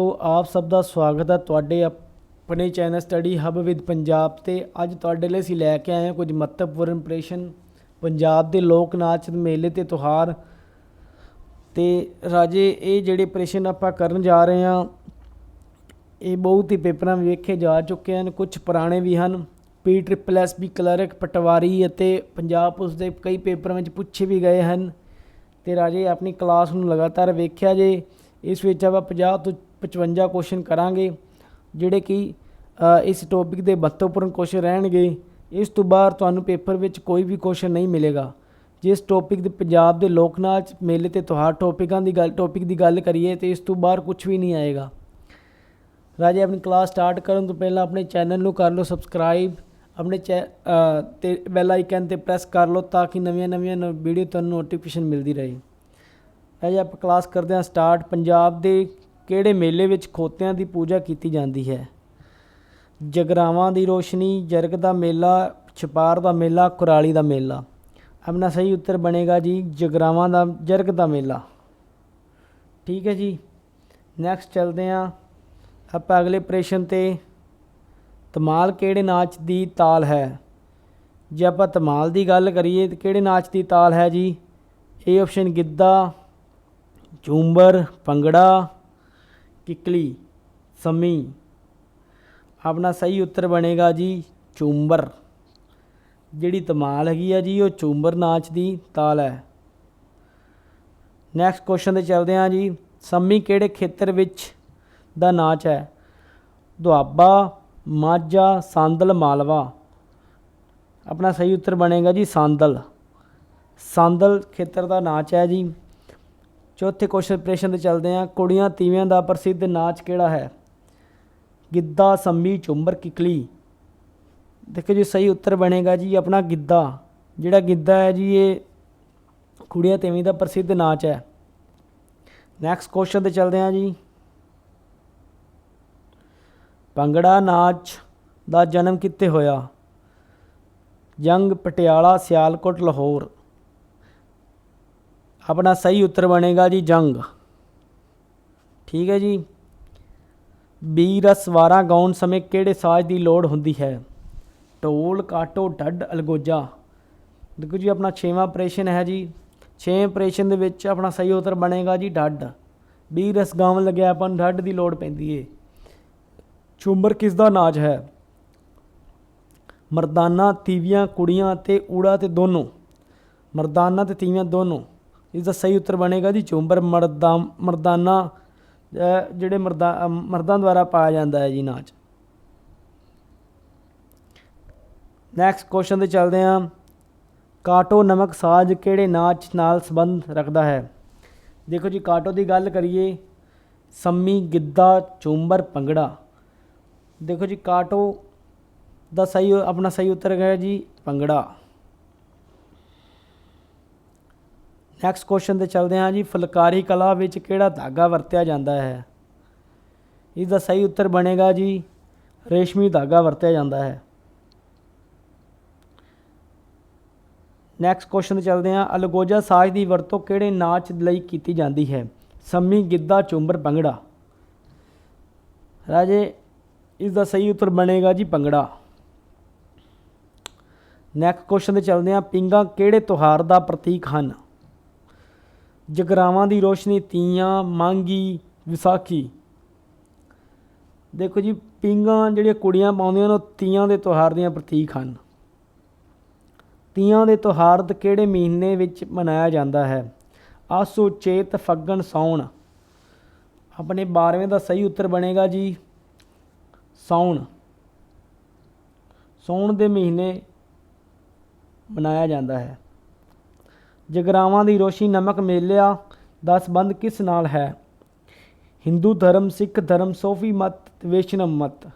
ਦੋਸਤੋ, ਆਪ ਸਭ ਦਾ ਸਵਾਗਤ ਹੈ ਤੁਹਾਡੇ ਆਪਣੇ channel study hub with Punjab ਤੇ। ਅੱਜ ਤੁਹਾਡੇ ਲਈ ਅਸੀਂ ਲੈ ਕੇ ਆਏ ਹਾਂ ਕੁਝ ਮਹੱਤਵਪੂਰਨ ਪ੍ਰਸ਼ਨ। ਪੰਜਾਬ ਦੇ ਲੋਕ ਨਾਚ ਮੇਲੇ ਤੇ ਤਿਉਹਾਰ। ਤੇ ਰਾਜੇ, ਇਹ ਜਿਹੜੇ ਪ੍ਰਸ਼ਨ ਆਪਾਂ ਕਰਨ ਜਾ ਰਹੇ ਹਾਂ, ਇਹ ਬਹੁਤ ਹੀ ਪੇਪਰਾਂ ਵਿੱਚ ਵੇਖੇ ਜਾ ਚੁੱਕੇ ਹਨ। ਕੁਝ ਪੁਰਾਣੇ ਵੀ ਹਨ। P triple S B clerk patwari ਅਤੇ ਪੰਜਾਬ ਪੁਲਿਸ ਦੇ ਕਈ ਪੇਪਰਾਂ ਵਿੱਚ ਪੁੱਛੇ ਵੀ ਗਏ ਹਨ। ਤੇ ਰਾਜੇ, ਆਪਣੀ ਕਲਾਸ ਨੂੰ ਲਗਾਤਾਰ ਵੇਖਿਆ ਜੇ, ਇਸ ਵਿੱਚ ਆਪਾਂ 50 ਤੋਂ 55 ਕੁਐਸਚਨ ਕਰਾਂਗੇ ਜਿਹੜੇ ਕਿ ਇਸ ਟੌਪਿਕ ਦੇ ਮਹੱਤਵਪੂਰਨ ਕੁਐਸਚਨ ਰਹਿਣਗੇ। ਇਸ ਤੋਂ ਬਾਅਦ ਤੁਹਾਨੂੰ ਪੇਪਰ ਵਿੱਚ ਕੋਈ ਵੀ ਕੁਐਸਚਨ ਨਹੀਂ ਮਿਲੇਗਾ। ਜਿਸ ਟੌਪਿਕ ਦੇ ਪੰਜਾਬ ਦੇ ਲੋਕ ਨਾਚ ਮੇਲੇ ਤੇ ਤਿਉਹਾਰ ਟੌਪਿਕਾਂ ਦੀ ਗੱਲ ਟੌਪਿਕ ਦੀ ਗੱਲ ਕਰੀਏ ਤੇ ਇਸ ਤੋਂ ਬਾਹਰ ਕੁਝ ਵੀ ਨਹੀਂ ਆਏਗਾ। ਰਾਜੇ ਆਪਣੀ ਕਲਾਸ ਸਟਾਰਟ ਕਰਨ ਤੋਂ ਪਹਿਲਾਂ ਆਪਣੇ ਚੈਨਲ ਨੂੰ ਕਰ ਲਓ ਸਬਸਕ੍ਰਾਈਬ ਆਪਣੇ ਚੈ ਅ, ਤੇ ਬੈਲ ਆਈਕਨ ਤੇ ਪ੍ਰੈਸ ਕਰ ਲਓ ਤਾਂ ਕਿ ਨਵੀਆਂ ਨਵੀਆਂ ਵੀਡੀਓ ਤੁਹਾਨੂੰ ਨੋਟੀਫਿਕੇਸ਼ਨ ਮਿਲਦੀ ਰਹੇ। ਰਾਜੇ ਆਪਾਂ ਕਲਾਸ ਕਰਦੇ ਹਾਂ ਸਟਾਰਟ ਪੰਜਾਬ ਦੇ ਕਿਹੜੇ ਮੇਲੇ ਵਿੱਚ ਖੋਤਿਆਂ ਦੀ ਪੂਜਾ ਕੀਤੀ ਜਾਂਦੀ ਹੈ? ਜਗਰਾਵਾਂ ਦੀ ਰੋਸ਼ਨੀ, ਜਰਗ ਦਾ ਮੇਲਾ, ਛਪਾਰ ਦਾ ਮੇਲਾ, ਕੁਰਾਲੀ ਦਾ ਮੇਲਾ। ਆਪਣਾ ਸਹੀ ਉੱਤਰ ਬਣੇਗਾ ਜੀ, ਜਗਰਾਵਾਂ ਦਾ, ਜਰਗ ਦਾ ਮੇਲਾ। ਠੀਕ ਹੈ ਜੀ। ਨੈਕਸਟ ਚੱਲਦੇ ਹਾਂ। ਆਪਾਂ ਅਗਲੇ ਪ੍ਰਸ਼ਨ ਤੇ। ਤਮਾਲ ਕਿਹੜੇ ਨਾਚ ਦੀ ਤਾਲ ਹੈ? ਜੇ ਆਪਾਂ ਤਮਾਲ ਦੀ ਗੱਲ ਕਰੀਏ, ਤਾਂ ਕਿਹੜੇ ਨਾਚ ਦੀ ਤਾਲ ਹੈ ਜੀ? A option Giddha, Jhumar, Bhangra. ਕਿਕਲੀ, ਸੰਮੀ। ਆਪਣਾ ਸਹੀ ਉੱਤਰ ਬਣੇਗਾ ਜੀ, ਚੂੰਬਰ। ਜਿਹੜੀ ਧਮਾਲ ਹੈਗੀ ਆ ਜੀ, ਉਹ ਝੂੰਬਰ ਨਾਚ ਦੀ ਤਾਲ ਹੈ। ਨੈਕਸਟ ਕੁਐਸਚਨ ਤੇ ਚੱਲਦੇ ਹਾਂ ਜੀ, ਸੰਮੀ ਕਿਹੜੇ ਖੇਤਰ ਵਿੱਚ ਦਾ ਨਾਚ ਹੈ? ਦੁਆਬਾ, ਮਾਝਾ, ਸੰਦਲ, ਮਾਲਵਾ। ਆਪਣਾ ਸਹੀ ਉੱਤਰ ਬਣੇਗਾ ਜੀ, ਸੰਦਲ। ਸੰਦਲ ਖੇਤਰ ਦਾ ਨਾਚ ਹੈ ਜੀ। ਚੌਥੇ ਕੁਐਸਚਨ ਪ੍ਰਸ਼ਨ ਤੇ ਚੱਲਦੇ ਹਾਂ। ਕੁੜੀਆਂ ਤੀਵਿਆਂ ਦਾ ਪ੍ਰਸਿੱਧ ਨਾਚ ਕਿਹੜਾ ਹੈ? ਗਿੱਧਾ, ਸੰਮੀ ਝੁੰਮਰ ਕਿਕਲੀ। ਦੇਖੋ ਜੀ, ਸਹੀ ਉੱਤਰ ਬਣੇਗਾ ਜੀ ਆਪਣਾ ਗਿੱਧਾ। ਜਿਹੜਾ ਗਿੱਧਾ ਹੈ ਜੀ, ਇਹ ਕੁੜੀਆਂ ਤੀਵੀਂ ਦਾ ਪ੍ਰਸਿੱਧ ਨਾਚ ਹੈ। ਨੈਕਸਟ ਕੁਐਸਚਨ ਤੇ ਚੱਲਦੇ ਹਾਂ ਜੀ। ਭੰਗੜਾ ਨਾਚ ਦਾ ਜਨਮ ਕਿੱਥੇ ਹੋਇਆ? ਜੰਗ, ਪਟਿਆਲਾ, ਸਿਆਲਕੋਟ, ਲਾਹੌਰ। ਆਪਣਾ ਸਹੀ ਉੱਤਰ ਬਣੇਗਾ ਜੀ ਜੰਗ। ਠੀਕ ਹੈ ਜੀ। ਬੀ ਰਸ ਵਾਰਾਂ ਗਾਉਣ ਸਮੇਂ ਕਿਹੜੇ ਸਾਜ਼ ਦੀ ਲੋੜ ਹੁੰਦੀ ਹੈ? ਢੋਲ, ਕਾਟੋ ਢੱਡ ਅਲਗੋਜਾ। ਦੇਖੋ ਜੀ, ਆਪਣਾ ਛੇਵਾਂ ਆਪਰੇਸ਼ਨ ਹੈ ਜੀ। ਛੇਵੇਂ ਆਪਰੇਸ਼ਨ ਦੇ ਵਿੱਚ ਆਪਣਾ ਸਹੀ ਉੱਤਰ ਬਣੇਗਾ ਜੀ ਢੱਡ ਬੀ ਰਸ ਗਾਉਣ ਲੱਗਿਆ ਆਪਾਂ ਨੂੰ ਢੱਡ ਦੀ ਲੋੜ ਪੈਂਦੀ ਏ। ਝੂਮਰ ਕਿਸ ਦਾ ਨਾਚ ਹੈ? ਮਰਦਾਨਾ, ਤੀਵੀਆਂ, ਕੁੜੀਆਂ ਤੇ ਊੜਾ ਤੇ ਦੋਨੋਂ। ਮਰਦਾਨਾ ਤੇ ਤੀਵੀਆਂ ਦੋਨੋਂ। ਇਸ ਦਾ ਸਹੀ ਉੱਤਰ ਬਣੇਗਾ ਜੀ ਝੂਮਰ ਮਰਦਾ, ਮਰਦਾਨਾ ਜਿਹੜੇ ਮਰਦਾ ਮਰਦਾਂ ਦੁਆਰਾ ਪਾਇਆ ਜਾਂਦਾ ਹੈ ਜੀ ਨਾਚ। ਨੈਕਸਟ ਕੁਐਸਚਨ ਤੇ ਚੱਲਦੇ ਹਾਂ। ਕਾਟੋ ਨਮਕ ਸਾਜ ਕਿਹੜੇ ਨਾਚ ਨਾਲ ਸੰਬੰਧ ਰੱਖਦਾ ਹੈ? ਦੇਖੋ ਜੀ, ਕਾਟੋ ਦੀ ਗੱਲ ਕਰੀਏ, ਸੰਮੀ, ਗਿੱਧਾ ਝੂਮਰ ਭੰਗੜਾ। ਦੇਖੋ ਜੀ, ਕਾਟੋ ਦਾ ਸਹੀ, ਆਪਣਾ ਸਹੀ ਉੱਤਰ ਹੈ ਜੀ, ਭੰਗੜਾ। ਨੈਕਸਟ ਕੁਐਸਚਨ ਤੇ ਚੱਲਦੇ ਹਾਂ ਜੀ, ਫੁਲਕਾਰੀ ਕਲਾ ਵਿੱਚ ਕਿਹੜਾ ਧਾਗਾ ਵਰਤਿਆ ਜਾਂਦਾ ਹੈ? ਇਸ ਦਾ ਸਹੀ ਉੱਤਰ ਬਣੇਗਾ ਜੀ, ਰੇਸ਼ਮੀ ਧਾਗਾ ਵਰਤਿਆ ਜਾਂਦਾ ਹੈ। ਨੈਕਸਟ ਕੁਐਸਚਨ ਤੇ ਚੱਲਦੇ ਹਾਂ, ਅਲਗੋਜਾ ਸਾਜ਼ ਦੀ ਵਰਤੋਂ ਕਿਹੜੇ ਨਾਚ ਲਈ ਕੀਤੀ ਜਾਂਦੀ ਹੈ? ਸੰਮੀ, ਗਿੱਧਾ ਚੁੰਬਰ ਭੰਗੜਾ। ਰਾਜੇ ਇਸ ਦਾ ਸਹੀ ਉੱਤਰ ਬਣੇਗਾ ਜੀ, ਭੰਗੜਾ। ਨੈਕਸਟ ਕੁਐਸਚਨ ਤੇ ਚੱਲਦੇ ਹਾਂ, ਪਿੰਗਾ ਕਿਹੜੇ ਤਿਉਹਾਰ ਦਾ ਪ੍ਰਤੀਕ ਹਨ? ਜਗਰਾਵਾਂ ਦੀ ਰੋਸ਼ਨੀ, ਤੀਆਂ, ਮਾਂਗੀ, ਵਿਸਾਖੀ। ਦੇਖੋ ਜੀ ਪਿੰਗਾਂ ਜਿਹੜੀਆਂ ਕੁੜੀਆਂ ਪਾਉਂਦੀਆਂ ਨੇ, ਉਹ ਤੀਆਂ ਦੇ ਤਿਉਹਾਰ ਦੀਆਂ ਪ੍ਰਤੀਕ ਹਨ। ਤੀਆਂ ਦੇ ਤਿਉਹਾਰ ਕਿਹੜੇ ਮਹੀਨੇ ਵਿੱਚ ਮਨਾਇਆ ਜਾਂਦਾ ਹੈ? ਆਸੋ, ਚੇਤ, ਫੱਗਣ, ਸਾਉਣ। ਆਪਣੇ 12ਵੇਂ ਦਾ ਸਹੀ ਉੱਤਰ ਬਣੇਗਾ ਜੀ, ਸਾਉਣ। ਸਾਉਣ ਦੇ ਮਹੀਨੇ ਮਨਾਇਆ ਜਾਂਦਾ ਹੈ। ਜਗਰਾਵਾਂ ਦੀ ਰੋਸ਼ਨੀ ਨਮਕ ਮੇਲਿਆ ਦਾ ਸੰਬੰਧ ਕਿਸ ਨਾਲ ਹੈ? ਹਿੰਦੂ ਧਰਮ, ਸਿੱਖ ਧਰਮ, ਸੋਫੀ ਮਤ ਤੇ ਵੈਸ਼ਨਵ ਮਤ।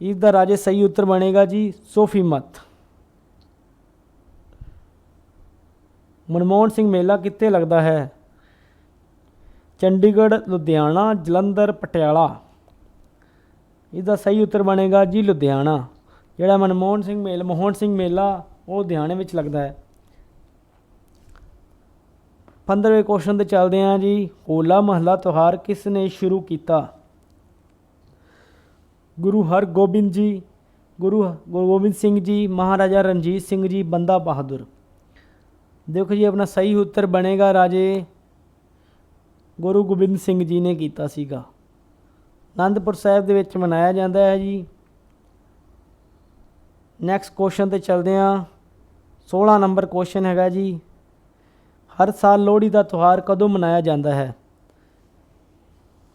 ਇਸ ਦਾ ਰਾਜੇ ਸਹੀ ਉੱਤਰ ਬਣੇਗਾ ਜੀ, ਸੋਫੀ ਮਤ। ਮਨਮੋਹਨ ਸਿੰਘ ਮੇਲਾ ਕਿੱਥੇ ਲੱਗਦਾ ਹੈ? ਚੰਡੀਗੜ੍ਹ, ਲੁਧਿਆਣਾ, ਜਲੰਧਰ, ਪਟਿਆਲਾ। ਇਸ ਦਾ ਸਹੀ ਉੱਤਰ ਬਣੇਗਾ ਜੀ, ਲੁਧਿਆਣਾ। ਜਿਹੜਾ ਮਨਮੋਹਨ ਸਿੰਘ ਮੇਲ, ਮੋਹਨ ਸਿੰਘ ਮੇਲਾ ਉਹ ਲੁਧਿਆਣੇ ਵਿੱਚ ਲੱਗਦਾ ਹੈ। 15ਵੇਂ ਕੁਐਸਚਨ ਤੇ ਚੱਲਦੇ ਹਾਂ ਜੀ। ਹੋਲਾ ਮਹੱਲਾ ਤਿਉਹਾਰ ਕਿਸ ਨੇ ਸ਼ੁਰੂ ਕੀਤਾ? ਗੁਰੂ ਹਰਗੋਬਿੰਦ ਜੀ, ਗੁਰੂ ਗੁਰੂ ਗੋਬਿੰਦ ਸਿੰਘ ਜੀ, ਮਹਾਰਾਜਾ ਰਣਜੀਤ ਸਿੰਘ ਜੀ, ਬੰਦਾ ਬਹਾਦਰ। ਦੇਖੋ ਜੀ, ਆਪਣਾ ਸਹੀ ਉੱਤਰ ਬਣੇਗਾ ਰਾਜੇ। ਗੁਰੂ ਗੋਬਿੰਦ ਸਿੰਘ ਜੀ ਨੇ ਕੀਤਾ ਸੀਗਾ। ਆਨੰਦਪੁਰ ਸਾਹਿਬ ਦੇ ਵਿੱਚ ਮਨਾਇਆ ਜਾਂਦਾ ਹੈ ਜੀ। ਨੈਕਸਟ ਕੁਐਸਚਨ ਤੇ ਚੱਲਦੇ ਹਾਂ। 16 ਨੰਬਰ ਕੁਐਸਚਨ ਹੈਗਾ ਜੀ। ਹਰ ਸਾਲ ਲੋਹੜੀ ਦਾ ਤਿਉਹਾਰ ਕਦੋਂ ਮਨਾਇਆ ਜਾਂਦਾ ਹੈ?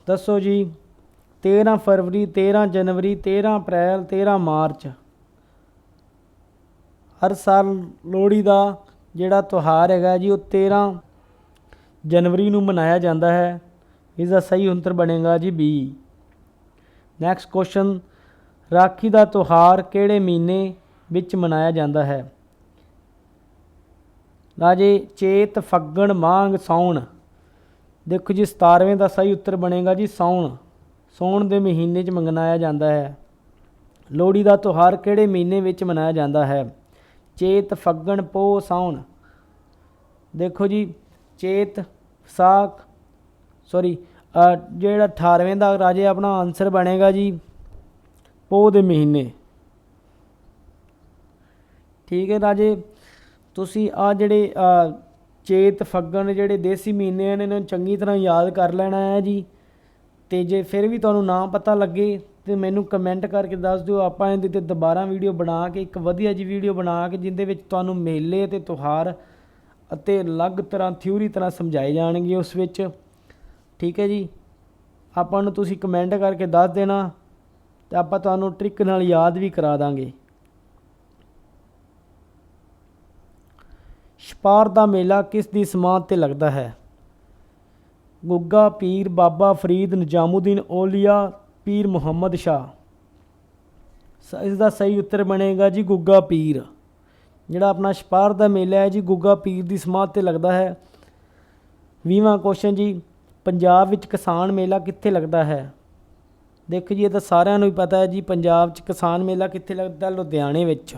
ਦੱਸੋ ਜੀ 13 ਫਰਵਰੀ 13 ਜਨਵਰੀ 13 ਅਪ੍ਰੈਲ 13 ਮਾਰਚ। ਹਰ ਸਾਲ ਲੋਹੜੀ ਦਾ ਜਿਹੜਾ ਤਿਉਹਾਰ ਹੈਗਾ ਜੀ, ਉਹ 13 ਜਨਵਰੀ ਨੂੰ ਮਨਾਇਆ ਜਾਂਦਾ ਹੈ। ਇਸ ਦਾ ਸਹੀ ਉੱਤਰ ਬਣੇਗਾ ਜੀ ਬੀ। ਨੈਕਸਟ ਕੁਐਸਚਨ ਰਾਖੀ ਦਾ ਤਿਉਹਾਰ ਕਿਹੜੇ ਮਹੀਨੇ ਵਿੱਚ ਮਨਾਇਆ ਜਾਂਦਾ ਹੈ? ਰਾਜੇ ਚੇਤ ਫੱਗਣ ਮਾਂਗ ਸਾਉਣ ਦੇਖੋ ਜੀ 17ਵੇਂ ਦਾ ਸਹੀ ਉੱਤਰ ਬਣੇਗਾ ਜੀ ਸਾਉਣ ਸਾਉਣ ਦੇ ਮਹੀਨੇ 'ਚ ਮਨਾਇਆ ਜਾਂਦਾ ਹੈ। ਲੋਹੜੀ ਦਾ ਤਿਉਹਾਰ ਕਿਹੜੇ ਮਹੀਨੇ ਵਿੱਚ ਮਨਾਇਆ ਜਾਂਦਾ ਹੈ? ਚੇਤ ਫੱਗਣ ਪੋਹ ਸਾਉਣ ਦੇਖੋ ਜੀ, ਚੇਤ ਵਿਸਾਖ ਸੌਰੀ ਜਿਹੜਾ 18ਵੇਂ ਦਾ ਰਾਜੇ ਆਪਣਾ ਆਨਸਰ ਬਣੇਗਾ ਜੀ ਪੋਹ ਦੇ ਮਹੀਨੇ। ਠੀਕ ਹੈ ਰਾਜੇ ਤੁਸੀਂ ਆ ਜਿਹੜੇ ਚੇਤ ਫੱਗਣ ਜਿਹੜੇ ਦੇਸੀ ਮਹੀਨੇ ਨੇ, ਇਹਨਾਂ ਨੂੰ ਚੰਗੀ ਤਰ੍ਹਾਂ ਯਾਦ ਕਰ ਲੈਣਾ ਹੈ ਜੀ। ਤੇ ਜੇ ਫਿਰ ਵੀ ਤੁਹਾਨੂੰ ਨਾ ਪਤਾ ਲੱਗੇ, ਤੇ ਮੈਨੂੰ ਕਮੈਂਟ ਕਰਕੇ ਦੱਸ ਦਿਓ। ਆਪਾਂ ਇਹਦੇ ਤੇ ਦੁਬਾਰਾ ਵੀਡੀਓ ਬਣਾ ਕੇ, ਇੱਕ ਵਧੀਆ ਜੀ ਵੀਡੀਓ ਬਣਾ ਕੇ ਜਿੰਦੇ ਵਿੱਚ ਤੁਹਾਨੂੰ ਮੇਲੇ ਤੇ ਤਿਉਹਾਰ ਅਤੇ ਅਲੱਗ ਤਰ੍ਹਾਂ ਥਿਊਰੀ ਤਰ੍ਹਾਂ ਸਮਝਾਏ ਜਾਣਗੇ ਉਸ ਵਿੱਚ। ਠੀਕ ਹੈ ਜੀ? ਆਪਾਂ ਨੂੰ ਤੁਸੀਂ ਕਮੈਂਟ ਕਰਕੇ ਦੱਸ ਦੇਣਾ, ਤੇ ਆਪਾਂ ਤੁਹਾਨੂੰ ਟ੍ਰਿਕ ਨਾਲ ਯਾਦ ਵੀ ਕਰਾ ਦਾਂਗੇ। ਛਪਾਰ ਦਾ ਮੇਲਾ ਕਿਸ ਦੀ ਸਮਾਧ ਤੇ ਲੱਗਦਾ ਹੈ? ਗੁੱਗਾ, ਪੀਰ ਬਾਬਾ ਫਰੀਦ ਨਿਜ਼ਾਮੁਦੀਨ ਔਲੀਆ, ਪੀਰ ਮੁਹੰਮਦ ਸ਼ਾਹ। ਇਸ ਦਾ ਸਹੀ ਉੱਤਰ ਬਣੇਗਾ ਜੀ ਗੁੱਗਾ ਪੀਰ। ਜਿਹੜਾ ਆਪਣਾ ਛਪਾਰ ਦਾ ਮੇਲਾ ਹੈ ਜੀ, ਗੁੱਗਾ ਪੀਰ ਦੀ ਸਮਾਧ ਤੇ ਲੱਗਦਾ ਹੈ। 20ਵਾਂ ਕੁਐਸਚਨ ਜੀ, ਪੰਜਾਬ ਵਿੱਚ ਕਿਸਾਨ ਮੇਲਾ ਕਿੱਥੇ ਲੱਗਦਾ ਹੈ? ਦੇਖੋ ਜੀ, ਇਹ ਤਾਂ ਸਾਰਿਆਂ ਨੂੰ ਹੀ ਪਤਾ ਹੈ ਜੀ, ਪੰਜਾਬ 'ਚ ਕਿਸਾਨ ਮੇਲਾ ਕਿੱਥੇ ਲੱਗਦਾ? ਲੁਧਿਆਣੇ ਵਿੱਚ।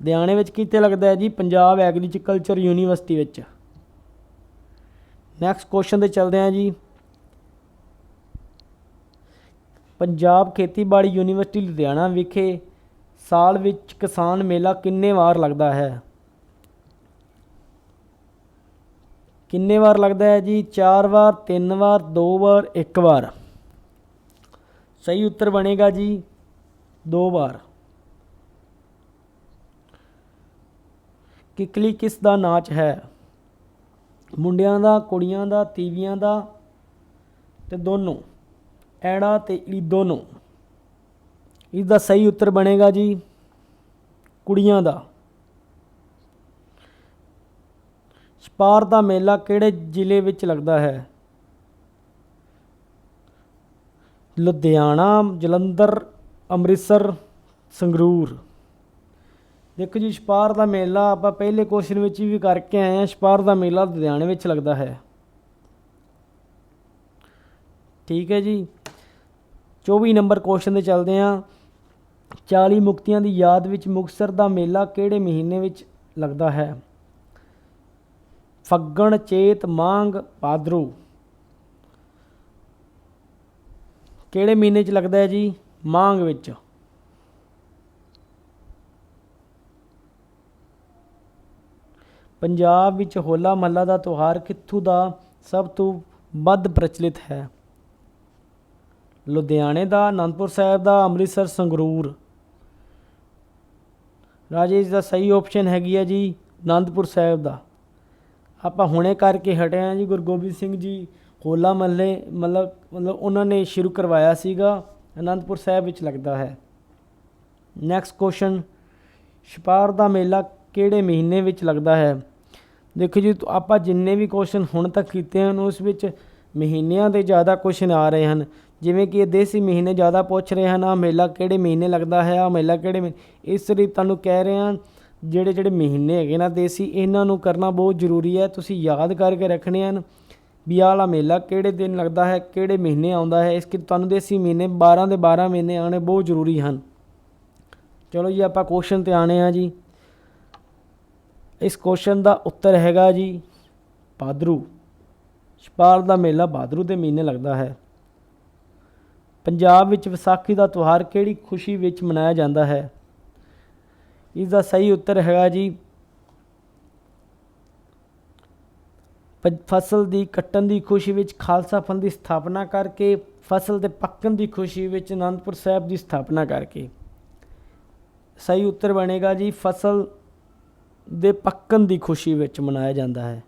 ਲੁਧਿਆਣੇ ਵਿੱਚ ਕਿੱਥੇ ਲੱਗਦਾ ਹੈ ਜੀ? ਪੰਜਾਬ ਐਗਰੀਕਲਚਰ ਯੂਨੀਵਰਸਿਟੀ ਵਿੱਚ। ਨੈਕਸਟ ਕੁਐਸਚਨ ਤੇ ਚੱਲਦੇ ਹਾਂ ਜੀ। ਪੰਜਾਬ ਖੇਤੀਬਾੜੀ ਯੂਨੀਵਰਸਿਟੀ ਲੁਧਿਆਣਾ ਵਿਖੇ ਸਾਲ ਵਿੱਚ ਕਿਸਾਨ ਮੇਲਾ ਕਿੰਨੇ ਵਾਰ ਲੱਗਦਾ ਹੈ? ਕਿੰਨੇ ਵਾਰ ਲੱਗਦਾ ਹੈ ਜੀ? 4 ਵਾਰ 3 ਵਾਰ 2 ਵਾਰ 1 ਵਾਰ। ਸਹੀ ਉੱਤਰ ਬਣੇਗਾ ਜੀ 2 ਵਾਰ। ਕਿਕਲੀ ਕਿਸ ਦਾ ਨਾਚ ਹੈ? ਮੁੰਡਿਆਂ ਦਾ, ਕੁੜੀਆਂ ਦਾ, ਤੀਵੀਆਂ ਦਾ ਤੇ ਦੋਨੋਂ। ਐੜਾ ਤੇ ਈ ਦੋਨੋਂ। ਇਸ ਦਾ ਸਹੀ ਉੱਤਰ ਬਣੇਗਾ ਜੀ ਕੁੜੀਆਂ ਦਾ। ਛਪਾਰ ਦਾ ਮੇਲਾ ਕਿਹੜੇ ਜ਼ਿਲ੍ਹੇ ਵਿੱਚ ਲੱਗਦਾ ਹੈ? ਲੁਧਿਆਣਾ, ਜਲੰਧਰ, ਅੰਮ੍ਰਿਤਸਰ, ਸੰਗਰੂਰ। ਦੇਖੋ ਜੀ, ਛਪਾਰ ਦਾ ਮੇਲਾ ਆਪਾਂ ਪਹਿਲੇ ਕੁਐਸਚਨ ਵਿੱਚ ਵੀ ਕਰਕੇ ਆਏ ਹਾਂ, ਛਪਾਰ ਦਾ ਮੇਲਾ ਲੁਧਿਆਣੇ ਵਿੱਚ ਲੱਗਦਾ ਹੈ। ਠੀਕ ਹੈ ਜੀ। 24 ਨੰਬਰ ਕੁਐਸਚਨ ਤੇ ਚੱਲਦੇ ਹਾਂ। 40 ਮੁਕਤੀਆਂ ਦੀ ਯਾਦ ਵਿੱਚ ਮੁਕਤਸਰ ਦਾ ਮੇਲਾ ਕਿਹੜੇ ਮਹੀਨੇ ਵਿੱਚ ਲੱਗਦਾ ਹੈ? ਫੱਗਣ, ਚੇਤ, ਮਾਂਗ, ਪਾਦਰੂ। ਕਿਹੜੇ ਮਹੀਨੇ 'ਚ ਲੱਗਦਾ ਹੈ ਜੀ? ਮਾਂਗ ਵਿੱਚ। ਪੰਜਾਬ ਵਿੱਚ ਹੋਲਾ ਮਹੱਲਾ ਦਾ ਤਿਉਹਾਰ ਕਿੱਥੋਂ ਦਾ ਸਭ ਤੋਂ ਵੱਧ ਪ੍ਰਚਲਿਤ ਹੈ? ਲੁਧਿਆਣੇ ਦਾ, ਅਨੰਦਪੁਰ ਸਾਹਿਬ ਦਾ, ਅੰਮ੍ਰਿਤਸਰ, ਸੰਗਰੂਰ। ਰਾਜੇ ਇਸ ਦਾ ਸਹੀ ਆਪਸ਼ਨ ਹੈਗੀ ਹੈ ਜੀ ਅਨੰਦਪੁਰ ਸਾਹਿਬ ਦਾ। ਆਪਾਂ ਹੁਣੇ ਕਰਕੇ ਹਟੇ ਹਾਂ ਜੀ, ਗੁਰੂ ਗੋਬਿੰਦ ਸਿੰਘ ਜੀ ਹੋਲਾ ਮਹੱਲੇ, ਮਤਲਬ ਮਤਲਬ ਉਹਨਾਂ ਨੇ ਸ਼ੁਰੂ ਕਰਵਾਇਆ ਸੀਗਾ, ਅਨੰਦਪੁਰ ਸਾਹਿਬ ਵਿੱਚ ਲੱਗਦਾ ਹੈ। ਨੈਕਸਟ ਕੁਐਸਚਨ ਛਪਾਰ ਦਾ ਮੇਲਾ ਕਿਹੜੇ ਮਹੀਨੇ ਵਿੱਚ ਲੱਗਦਾ ਹੈ? ਦੇਖੋ ਜੀ, ਆਪਾਂ ਜਿੰਨੇ ਵੀ ਕੁਐਸਚਨ ਹੁਣ ਤੱਕ ਕੀਤੇ ਹਨ, ਉਸ ਵਿੱਚ ਮਹੀਨਿਆਂ ਦੇ ਜ਼ਿਆਦਾ ਕੁਐਸਚਨ ਆ ਰਹੇ ਹਨ। ਜਿਵੇਂ ਕਿ ਇਹ ਦੇਸੀ ਮਹੀਨੇ ਜ਼ਿਆਦਾ ਪੁੱਛ ਰਹੇ ਹਨ ਆ ਮੇਲਾ ਕਿਹੜੇ ਮਹੀਨੇ ਲੱਗਦਾ ਹੈ ਆ ਮੇਲਾ ਕਿਹੜੇ ਮਹੀਨੇ? ਇਸ ਲਈ ਤੁਹਾਨੂੰ ਕਹਿ ਰਹੇ ਹਾਂ, ਜਿਹੜੇ ਜਿਹੜੇ ਮਹੀਨੇ ਹੈਗੇ ਨਾ ਦੇਸੀ, ਇਹਨਾਂ ਨੂੰ ਕਰਨਾ ਬਹੁਤ ਜ਼ਰੂਰੀ ਹੈ। ਤੁਸੀਂ ਯਾਦ ਕਰਕੇ ਰੱਖਣੇ ਹਨ ਵੀ ਆਹ ਮੇਲਾ ਕਿਹੜੇ ਦਿਨ ਲੱਗਦਾ ਹੈ, ਕਿਹੜੇ ਮਹੀਨੇ ਆਉਂਦਾ ਹੈ। ਇਸ ਕਿ ਤੁਹਾਨੂੰ ਦੇਸੀ ਮਹੀਨੇ 12 ਦੇ 12 ਮਹੀਨੇ ਆਉਣੇ ਬਹੁਤ ਜ਼ਰੂਰੀ ਹਨ। ਚਲੋ ਜੀ, ਆਪਾਂ ਕੁਐਸਚਨ ਤੇ ਆਣੇ ਆ ਜੀ। ਇਸ ਕੁਐਸਚਨ ਦਾ ਉੱਤਰ ਹੈਗਾ ਜੀ ਭਾਦਰੂ ਛਪਾਰ ਦਾ ਮੇਲਾ ਬਾਦਰੂ ਦੇ ਮਹੀਨੇ ਲੱਗਦਾ ਹੈ। ਪੰਜਾਬ ਵਿੱਚ ਵਿਸਾਖੀ ਦਾ ਤਿਉਹਾਰ ਕਿਹੜੀ ਖੁਸ਼ੀ ਵਿੱਚ ਮਨਾਇਆ ਜਾਂਦਾ ਹੈ? ਇਸ ਦਾ ਸਹੀ ਉੱਤਰ ਹੈਗਾ ਜੀ ਪ- ਫਸਲ ਦੀ ਕੱਟਣ ਦੀ ਖੁਸ਼ੀ ਵਿੱਚ ਖਾਲਸਾ ਪੰਥ ਦੀ ਸਥਾਪਨਾ ਕਰਕੇ, ਫਸਲ ਦੇ ਪੱਕਣ ਦੀ ਖੁਸ਼ੀ ਵਿੱਚ ਅਨੰਦਪੁਰ ਸਾਹਿਬ ਦੀ ਸਥਾਪਨਾ ਕਰਕੇ। ਸਹੀ ਉੱਤਰ ਬਣੇਗਾ ਜੀ ਫਸਲ ਦੇ ਪੱਕਣ ਦੀ ਖੁਸ਼ੀ ਵਿੱਚ ਮਨਾਇਆ ਜਾਂਦਾ ਹੈ।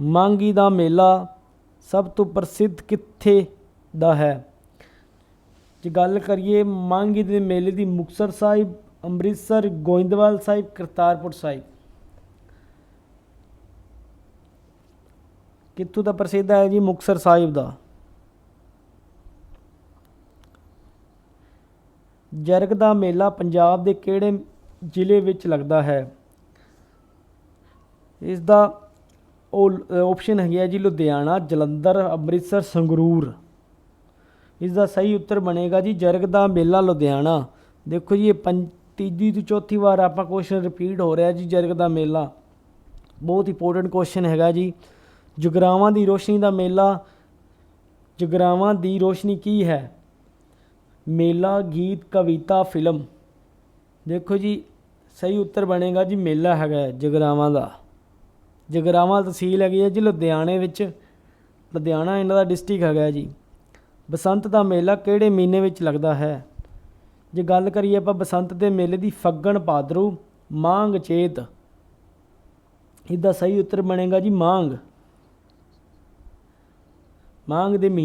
ਮਾਂਗੀ ਦਾ ਮੇਲਾ ਸਭ ਤੋਂ ਪ੍ਰਸਿੱਧ ਕਿੱਥੇ ਦਾ ਹੈ? ਜੇ ਗੱਲ ਕਰੀਏ ਮਾਂਗੀ ਦੇ ਮੇਲੇ ਦੀ ਮੁਕਤਸਰ ਸਾਹਿਬ, ਅੰਮ੍ਰਿਤਸਰ, ਗੋਇੰਦਵਾਲ ਸਾਹਿਬ, ਕਰਤਾਰਪੁਰ ਸਾਹਿਬ। ਕਿੱਥੋਂ ਦਾ ਪ੍ਰਸਿੱਧ ਹੈ ਜੀ ਮੁਕਤਸਰ ਸਾਹਿਬ ਦਾ? ਜਰਗ ਦਾ ਮੇਲਾ ਪੰਜਾਬ ਦੇ ਕਿਹੜੇ ਜ਼ਿਲ੍ਹੇ ਵਿੱਚ ਲੱਗਦਾ ਹੈ। ਇਸ ਦਾ ਆਪਸ਼ਨ ਹੈਗੀ ਜੀ, ਲੁਧਿਆਣਾ, ਜਲੰਧਰ, ਅੰਮ੍ਰਿਤਸਰ, ਸੰਗਰੂਰ। ਇਸ ਦਾ ਸਹੀ ਉੱਤਰ ਬਣੇਗਾ ਜੀ, ਜਰਗ ਦਾ ਮੇਲਾ ਲੁਧਿਆਣਾ। ਦੇਖੋ ਜੀ, ਇਹ ਪੰਜ, ਤੀਜੀ ਤੋਂ ਚੌਥੀ ਵਾਰ ਆਪਾਂ ਕੁਐਸਚਨ ਰਿਪੀਟ ਹੋ ਰਿਹਾ ਜੀ, ਜਰਗ ਦਾ ਮੇਲਾ। ਬਹੁਤ ਇੰਪੋਰਟੈਂਟ ਕੁਐਸਚਨ ਹੈਗਾ ਜੀ। ਜਗਰਾਵਾਂ ਦੀ ਰੋਸ਼ਨੀ ਦਾ ਮੇਲਾ, ਜਗਰਾਵਾਂ ਦੀ ਰੋਸ਼ਨੀ ਕੀ ਹੈ? ਮੇਲਾ, ਗੀਤ, ਕਵਿਤਾ, ਫਿਲਮ। ਦੇਖੋ ਜੀ ਸਹੀ ਉੱਤਰ ਬਣੇਗਾ ਜੀ ਮੇਲਾ ਹੈਗਾ ਜਗਰਾਵਾਂ ਦਾ। ਜਗਰਾਵਾਂ ਤਹਿਸੀਲ ਹੈਗੀ ਹੈ ਜੀ ਲੁਧਿਆਣੇ ਵਿੱਚ। ਲੁਧਿਆਣਾ ਇਹਨਾਂ ਦਾ ਡਿਸਟ੍ਰਿਕਟ ਹੈਗਾ ਜੀ। ਬਸੰਤ ਦਾ ਮੇਲਾ ਕਿਹੜੇ ਮਹੀਨੇ ਵਿੱਚ ਲੱਗਦਾ ਹੈ? ਜੇ ਗੱਲ ਕਰੀਏ ਆਪਾਂ ਬਸੰਤ ਦੇ ਮੇਲੇ ਦੀ ਫੱਗਣ, ਭਾਦਰੂ ਮਾਂਗ ਚੇਤ। ਇਹਦਾ ਸਹੀ ਉੱਤਰ ਬਣੇਗਾ ਜੀ ਮਾਂਗ ਮਾਂਗ ਦੇ ਮਹੀਨੇ